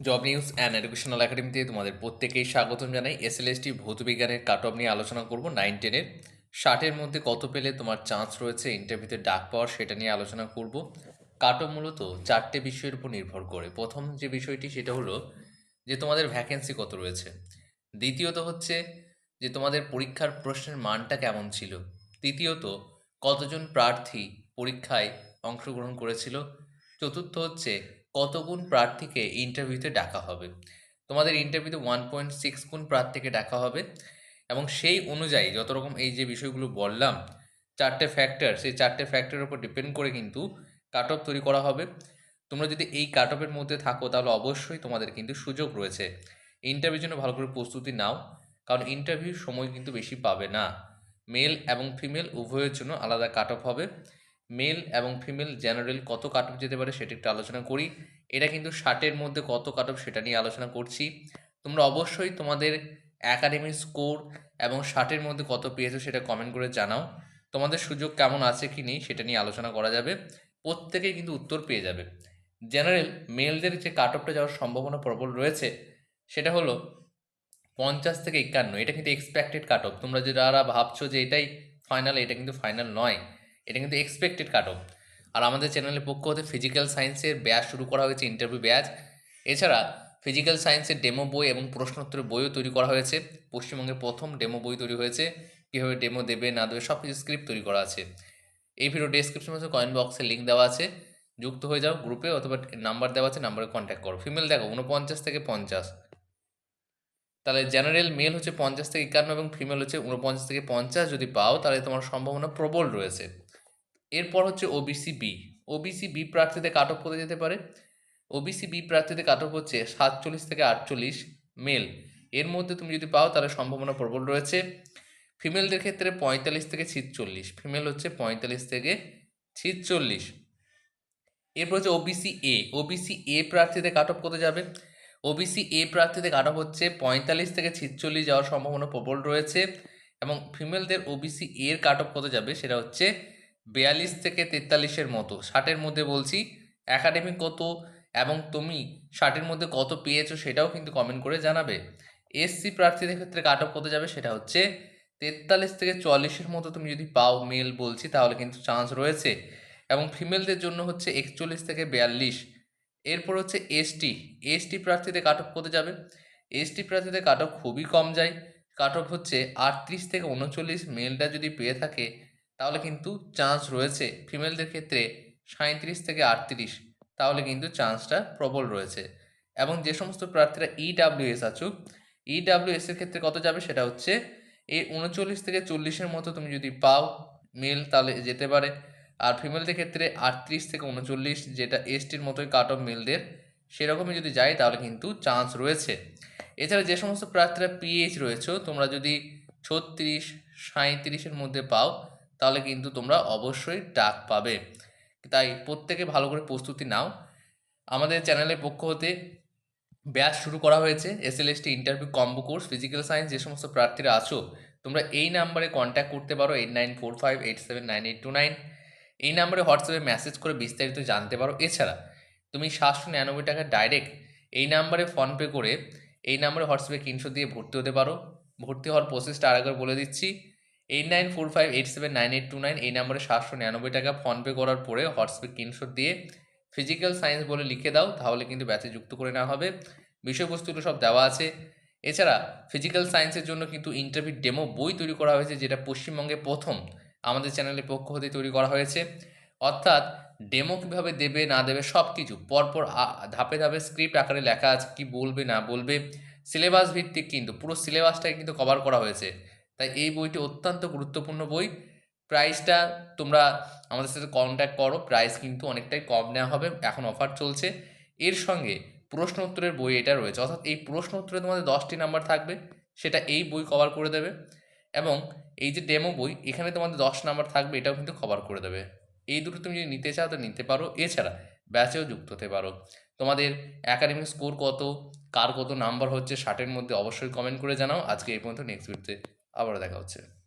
Job news and educational একাডেমিতে তোমাদের প্রত্যেকেই স্বাগতম জানাই। এস এল এসএলএসটি ভৌতবিজ্ঞানের কাট অফ নিয়ে আলোচনা করব নাইন টেনের ষাটের মধ্যে কত পেলে তোমার চান্স রয়েছে ইন্টারভিউতে ডাক পাওয়ার সেটা নিয়ে আলোচনা করব। কাট অফ মূলত চারটে বিষয়ের উপর নির্ভর করে। প্রথম যে বিষয়টি সেটা হলো যে তোমাদের ভ্যাকেন্সি কত রয়েছে। দ্বিতীয়ত হচ্ছে যে তোমাদের পরীক্ষার প্রশ্নের মানটা কেমন ছিল। তৃতীয়ত কতজন প্রার্থী পরীক্ষায় অংশগ্রহণ করেছিল। চতুর্থ হচ্ছে কত গুণ প্রার্থীকে ইন্টারভিউতে ডাকা হবে? তোমাদের ইন্টারভিউতে ওয়ান পয়েন্ট সিক্স গুণ প্রার্থীকে ডাকা হবে এবং সেই অনুযায়ী যত রকম এই যে বিষয়গুলো বললাম, চারটে ফ্যাক্টর সেই চারটে ফ্যাক্টরের উপর ডিপেন্ড করে কিন্তু কাট অফ তৈরি করা হবে। তোমরা যদি এই কাট অফের মধ্যে থাকো তাহলে অবশ্যই তোমাদের কিন্তু সুযোগ রয়েছে। ইন্টারভিউর জন্য ভালো করে প্রস্তুতি নাও, কারণ ইন্টারভিউর সময় কিন্তু বেশি পাবে না। মেল এবং ফিমেল উভয়ের জন্য আলাদা কাট অফ হবে। মেল এবং ফিমেল জেনারেল কত কাট অফ যেতে পারে সেটা একটু আলোচনা করি। এটা কিন্তু ষাটের মধ্যে কত কাট অফ সেটা নিয়ে আলোচনা করছি। তোমরা অবশ্যই তোমাদের একাডেমিক স্কোর এবং ষাটের মধ্যে কত পেয়েছ সেটা কমেন্ট করে জানাও। তোমাদের সুযোগ কেমন আছে কি নেই সেটা নিয়ে আলোচনা করা যাবে। প্রত্যেকেই কিন্তু উত্তর পেয়ে যাবে। জেনারেল মেলদের যে কাট অফটা যাওয়ার সম্ভাবনা প্রবল রয়েছে, সেটা হলো পঞ্চাশ থেকে একান্ন। এটা কিন্তু এক্সপেক্টেড কাট অফ তোমরা যারা ভাবছ যে এটাই ফাইনাল এটা কিন্তু ফাইনাল নয়। এটা কিন্তু এক্সপেক্টেড কাট অফ আর আমাদের চ্যানেলের পক্ষ হতে ফিজিক্যাল সায়েন্সের ব্যাচ শুরু করা হয়েছে ইন্টারভিউ ব্যাচ। এছাড়া ফিজিক্যাল সায়েন্সের ডেমো বই এবং প্রশ্নোত্তরের বইও তৈরি করা হয়েছে। পশ্চিমবঙ্গে প্রথম ডেমো বই তৈরি হয়েছে। কীভাবে ডেমো দেবে, না দেবে সব কিছু স্ক্রিপ্ট তৈরি করা আছে। এই ভিডিও ডেসক্রিপশন বক্সে কয়েন বক্সে লিঙ্ক দেওয়া আছে। যুক্ত হয়ে যাও গ্রুপে অথবা নাম্বার দেওয়া আছে নাম্বারে কন্ট্যাক্ট করো। ফিমেল দেখো উনপঞ্চাশ থেকে পঞ্চাশ। তাহলে জেনারেল মেল হচ্ছে পঞ্চাশ থেকে একান্ন এবং ফিমেল হচ্ছে উনপঞ্চাশ থেকে পঞ্চাশ। যদি পাও, তাহলে তোমার সম্ভাবনা প্রবল রয়েছে। এরপর হচ্ছে ওবিসি বি ওবিসি বি প্রার্থীতে কাট অফ করতে যেতে পারে? ওবিসি বি প্রার্থীতে কাট অফ হচ্ছে সাতচল্লিশ থেকে আটচল্লিশ মেল এর মধ্যে তুমি যদি পাও, তাহলে সম্ভাবনা প্রবল রয়েছে। ফিমেলদের ক্ষেত্রে পঁয়তাল্লিশ থেকে ছিচল্লিশ ফিমেল হচ্ছে পঁয়তাল্লিশ থেকে ছিচল্লিশ। এরপর হচ্ছে ওবিসি এ ওবিসি এ প্রার্থীতে কাট অফ করতে যাবে? ওবিসি এ প্রার্থীতে কাট অফ হচ্ছে পঁয়তাল্লিশ থেকে ছিচল্লিশ যাওয়ার সম্ভাবনা প্রবল রয়েছে। এবং ফিমেলদের ওবিসি এর কাট অফ কত যাবে? সেটা হচ্ছে বিয়াল্লিশ থেকে তেতাল্লিশের মতো, ষাটের মধ্যে বলছি একাডেমিক কত এবং তুমি ষাটের মধ্যে কত পেয়েছ সেটাও কিন্তু কমেন্ট করে জানাবে। এসসি প্রার্থীদের ক্ষেত্রে কাট অফ কত যাবে সেটা হচ্ছে, তেতাল্লিশ থেকে চুয়াল্লিশের মতো তুমি যদি পাও মেল বলছি, তাহলে কিন্তু চান্স রয়েছে। এবং ফিমেলদের জন্য হচ্ছে একচল্লিশ থেকে বিয়াল্লিশ। এরপর হচ্ছে এসটি এসটি প্রার্থীতে কাট অফ করতে যাবে? এসটি প্রার্থীতে কাট অফ খুবই কম যায়। কাট অফ হচ্ছে আটত্রিশ থেকে উনচল্লিশ মেলটা যদি পেয়ে থাকে তাহলে কিন্তু চান্স রয়েছে। ফিমেলদের ক্ষেত্রে সাঁত্রিশ থেকে আটত্রিশ, তাহলে কিন্তু চান্সটা প্রবল রয়েছে। এবং যে সমস্ত প্রার্থীরা ইডাব্লিউএস আছো ইডাব্লিউএস এর ক্ষেত্রে কত যাবে সেটা হচ্ছে, এই উনচল্লিশ থেকে চল্লিশের মতো তুমি যদি পাও মেল তাহলে যেতে পারে। আর ফিমেলদের ক্ষেত্রে আটত্রিশ থেকে উনচল্লিশ, যেটা এসটির মতোই কাট অফ মেলদের সেরকমই যদি যায় তাহলে কিন্তু চান্স রয়েছে। এছাড়া যে সমস্ত প্রার্থীরা পিএইচ রয়েছে, তোমরা যদি ছত্রিশ সাঁত্রিশের মধ্যে পাও তাহলে কিন্তু তোমরা অবশ্যই ডাক পাবে। তাই প্রত্যেকে ভালো করে প্রস্তুতি নাও। আমাদের চ্যানেলের পক্ষ হতে ব্যাচ শুরু করা হয়েছে S L ST interview combo course physical science যে সমস্ত প্রার্থীরা আছো, তোমরা এই নাম্বারে কন্ট্যাক্ট করতে পারো eight nine four five eight seven nine eight two nine এই নাম্বারে হোয়াটসঅ্যাপে মেসেজ করে বিস্তারিত জানতে পারো। এছাড়া তুমি সাতশো নিরানব্বই টাকা ডাইরেক্ট এই নাম্বারে ফোনপে করে এই নাম্বারে হোয়াটসঅ্যাপে কিনশো দিয়ে ভর্তি হতে পারো। ভর্তি হওয়ার প্রসেসটা আরেকবার বলে দিচ্ছি। Eight nine four five eight seven nine eight two nine এই নাম্বারে সাতশো নিরানব্বই টাকা ফোনপে করার পরে হোয়াটসঅ্যাপে কিনশো দিয়ে ফিজিক্যাল সায়েন্স বলে লিখে দাও, তাহলে কিন্তু ব্যাচে যুক্ত করে নেওয়া হবে। বিষয়বস্তুগুলো সব দেওয়া আছে। এছাড়া ফিজিক্যাল সায়েন্সের জন্য কিন্তু ইন্টারভিউ ডেমো বই তৈরি করা হয়েছে, যেটা পশ্চিমবঙ্গে প্রথম আমাদের চ্যানেলের পক্ষ হতে তৈরি করা হয়েছে। অর্থাৎ ডেমো কীভাবে দেবে, না দেবে সব কিছু পরপর ধাপে ধাপে স্ক্রিপ্ট আকারে লেখা আছে, কী বলবে, না বলবে সিলেবাস ভিত্তিক কিন্তু, পুরো সিলেবাসটাকে কিন্তু কভার করা হয়েছে। তাই এই বইটি অত্যন্ত গুরুত্বপূর্ণ বই। প্রাইসটা তোমরা আমাদের সাথে কন্ট্যাক্ট করো প্রাইস কিন্তু অনেকটাই কম নেওয়া হবে, এখন অফার চলছে। এর সঙ্গে প্রশ্ন উত্তরের বই এটা রয়েছে, অর্থাৎ এই প্রশ্ন উত্তরে তোমাদের দশটি নাম্বার থাকবে, সেটা এই বই কভার করে দেবে এবং এই যে ডেমো বই, এখানে তোমাদের দশ নাম্বার থাকবে, এটাও কিন্তু কভার করে দেবে। এই দুটো তুমি যদি নিতে চাও, তো নিতে পারো। এছাড়া ব্যাচেও যুক্ত হতে পারো। তোমাদের একাডেমিক স্কোর কত, কার কত নাম্বার হচ্ছে ষাটের মধ্যে অবশ্যই কমেন্ট করে জানাও। আজকে এই পর্যন্ত নেক্সট ভিডিওতে আবারও দেখা হচ্ছে।